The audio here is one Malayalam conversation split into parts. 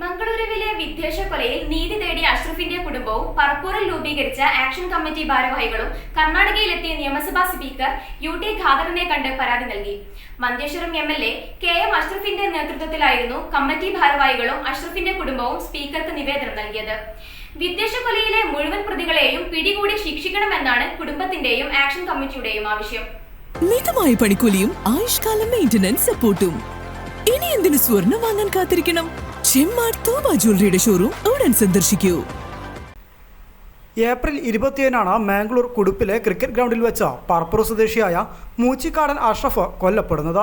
മംഗളൂരുവിലെ വിദ്വേഷ കൊലയിൽ നീതി തേടിയ അഷ്റഫിന്റെ കുടുംബവും പറപ്പൂരിൽ രൂപീകരിച്ച ആക്ഷൻ കമ്മിറ്റി ഭാരവാഹികളും കർണാടകയിലെത്തിയ നിയമസഭാ സ്പീക്കർ യു ടി ഖാദറിനെ കണ്ട് പരാതി നൽകി. Manjeshwaram M L A K M അഷ്റഫിന്റെ നേതൃത്വത്തിലായിരുന്നു കമ്മിറ്റി ഭാരവാഹികളും അഷ്റഫിന്റെ കുടുംബവും സ്പീക്കർക്ക് നിവേദനം നൽകിയത്. വിദ്വേഷ കൊലയിലെ മുഴുവൻ പ്രതികളെയും പിടികൂടി ശിക്ഷിക്കണമെന്നാണ് കുടുംബത്തിന്റെയും ആക്ഷൻ കമ്മിറ്റിയുടെയും ആവശ്യം. മിതമായ പണിക്കൂലിയും ആയുഷ്കാല മെയിന്റനൻസ് സപ്പോർട്ടും ഇനി എന്തിനു സ്വർണം വാങ്ങാൻ കാത്തിരിക്കണം? ജ്വല്ലറിയുടെ ഷോറൂം സന്ദർശിക്കൂ. ഏപ്രിൽ ഇരുപത്തിയേഴിനാണ് മാംഗ്ലൂർ കുടുപ്പിലെ ക്രിക്കറ്റ് ഗ്രൗണ്ടിൽ വെച്ച പാർപ്പുറ സ്വദേശിയായ മൂച്ചിക്കാടൻ അഷ്റഫ് കൊല്ലപ്പെടുന്നത്.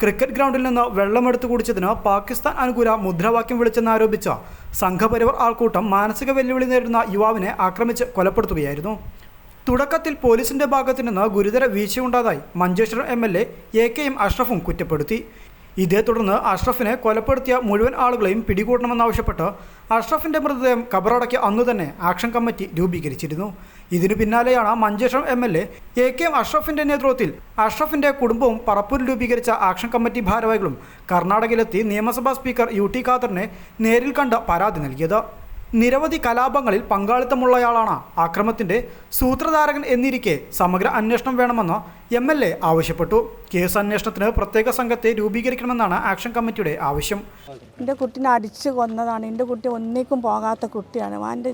ക്രിക്കറ്റ് ഗ്രൗണ്ടിൽ നിന്ന് വെള്ളമെടുത്തു കുടിച്ചതിന് പാകിസ്ഥാൻ അനുകൂല മുദ്രാവാക്യം വിളിച്ചെന്നാരോപിച്ച സംഘപരിവാർ ആൾക്കൂട്ടം മാനസിക വെല്ലുവിളി നേരിടുന്ന യുവാവിനെ ആക്രമിച്ച് കൊലപ്പെടുത്തുകയായിരുന്നു. തുടക്കത്തിൽ പോലീസിന്റെ ഭാഗത്തു നിന്ന് ഗുരുതര വീഴ്ചയുണ്ടായതായി Manjeshwaram M L A K M അഷ്റഫും കുറ്റപ്പെടുത്തി. ഇതേ തുടർന്ന് അഷ്റഫിനെ കൊലപ്പെടുത്തിയ മുഴുവൻ ആളുകളെയും പിടികൂടണമെന്നാവശ്യപ്പെട്ട് അഷ്റഫിന്റെ മൃതദേഹം കബറടക്കിയ അന്ന് തന്നെ ആക്ഷൻ കമ്മിറ്റി രൂപീകരിച്ചിരുന്നു. ഇതിനു പിന്നാലെയാണ് Manjeshwaram M L A K M അഷ്റഫിന്റെ നേതൃത്വത്തിൽ അഷ്റഫിന്റെ കുടുംബവും പറപ്പൂരിൽ രൂപീകരിച്ച ആക്ഷൻ കമ്മിറ്റി ഭാരവാഹികളും കർണാടകയിലെത്തി നിയമസഭാ സ്പീക്കർ യു ടി ഖാദറിനെ നേരിൽ കണ്ട് പരാതി നൽകിയത്. നിരവധി കലാപങ്ങളിൽ പങ്കാളിത്തമുള്ളയാളാണ്. ആക്രമത്തിന്റെ സൂത്രധാരകൻ എന്നിരിക്കെ സമഗ്ര അന്വേഷണം വേണമെന്ന് എം എൽ എ ആവശ്യപ്പെട്ടു. കേസ് അന്വേഷണത്തിന് പ്രത്യേക സംഘത്തെ രൂപീകരിക്കണമെന്നാണ് ആക്ഷൻ കമ്മിറ്റിയുടെ ആവശ്യം. എന്റെ കുട്ടിനെ അടിച്ചു കൊന്നതാണ്. എന്റെ കുട്ടി ഒന്നിക്കും പോകാത്ത കുട്ടിയാണ്. അവന്റെ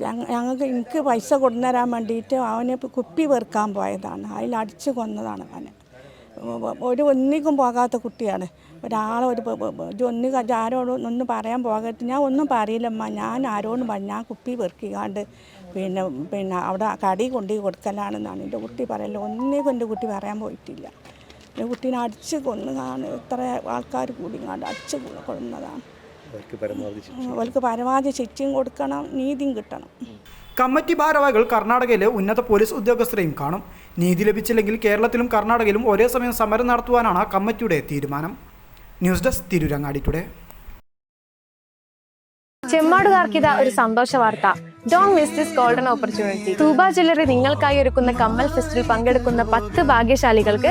ഞങ്ങൾക്ക് എനിക്ക് പൈസ കൊണ്ടുതരാൻ വേണ്ടിയിട്ട് അവനെ കുപ്പി വെറുക്കാൻ പോയതാണ്. അതിൽ അടിച്ചു കൊന്നതാണ് അവനെ. ഒരു ഒന്നിക്കും പോകാത്ത കുട്ടിയാണ്. ഒരാളെ ഒരു പ- ഒന്നി ആരോടും ഒന്നും പറയാൻ പോകരുത് ഞാൻ ഒന്നും പറയില്ലമ്മ ഞാൻ ആരോടും പറഞ്ഞു ഞാൻ കുപ്പി വെറുക്കിക്കാണ്ട് പിന്നെ പിന്നെ അവിടെ കടി കൊണ്ടു കൊടുക്കലാണെന്നാണ് എന്റെ കുട്ടി പറയല്ലോ ഒന്നിക്കും എന്റെ കുട്ടി പറയാൻ പോയിട്ടില്ല. എന്റെ കുട്ടീനെ അടിച്ച് കൊന്നതാണ് ഇത്ര ആൾക്കാർ കൂടി കണ്ട് അടിച്ച് കൊന്നതാണ്. അവർക്ക് പരമാവധി ശിക്ഷയും കൊടുക്കണം നീതിയും കിട്ടണം. കമ്മിറ്റി ഭാരവാഹികൾ കർണാടകയിലെ ഉന്നത പോലീസ് ഉദ്യോഗസ്ഥരെയും കാണും. നീതി ലഭിച്ചില്ലെങ്കിൽ കേരളത്തിലും കർണാടകയിലും ഒരേ സമയം സമരം നടത്തുവാനാണ് കമ്മിറ്റിയുടെ തീരുമാനം. News desk Tirurangadi today. ചെമ്മാടുകാർക്ക് ഇതാ ഒരു സന്തോഷ വാർത്ത. Don't miss this golden opportunity Thooba jewellery നിങ്ങൾക്കായി ഒരുക്കുന്ന കമ്മൽ ഫെസ്റ്റിൽ പങ്കെടുക്കുന്ന പത്ത് ഭാഗ്യശാലികൾക്ക്